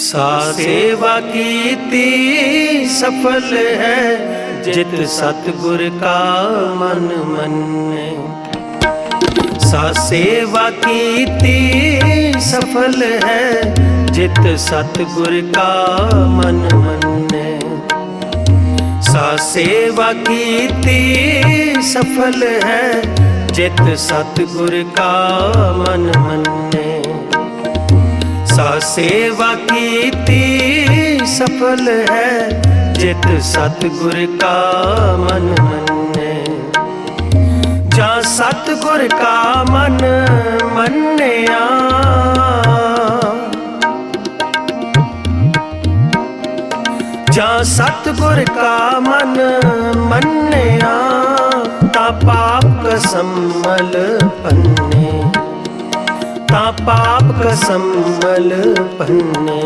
ਸਾ ਸੇਵਾ ਕੀਤੀ, ਸਫਲ ਹੈ ਜਿਤ ਸਤਗੁਰ ਕਾ ਮਨ ਮੰਨੇ। ਸਾ ਸੇਵਾ ਕੀਤੀ, ਸਫਲ ਹੈ ਜਿਤ ਸਤਗੁਰ ਕਾ ਮਨ ਮੰਨੇ। ਸਾ ਸੇਵਾ ਕੀਤੀ, ਸਫਲ ਹੈ ਜਿਤ ਸਤਗੁਰ ਕਾ ਮਨ ਸੇਵਾ ਕੀਤੀ, ਸਫਲ ਹੈ ਜਿਤ ਸਤਗੁਰ ਕਾ ਮਨ ਮੰਨੇ। ਜਾਂ ਸਤਗੁਰ ਕਾ ਮਨ ਮੰਨਿਆ। ਜਾਂ ਸਤਗੁਰ ਕਾ ਮਨ ਮੰਨਿਆ, ਤਾਂ ਪਾਪ ਕਸਮਲ ਪੰਨੇ। ਤਾਂ ਪਾਪ ਕਸਮਲ ਪੰਨੇ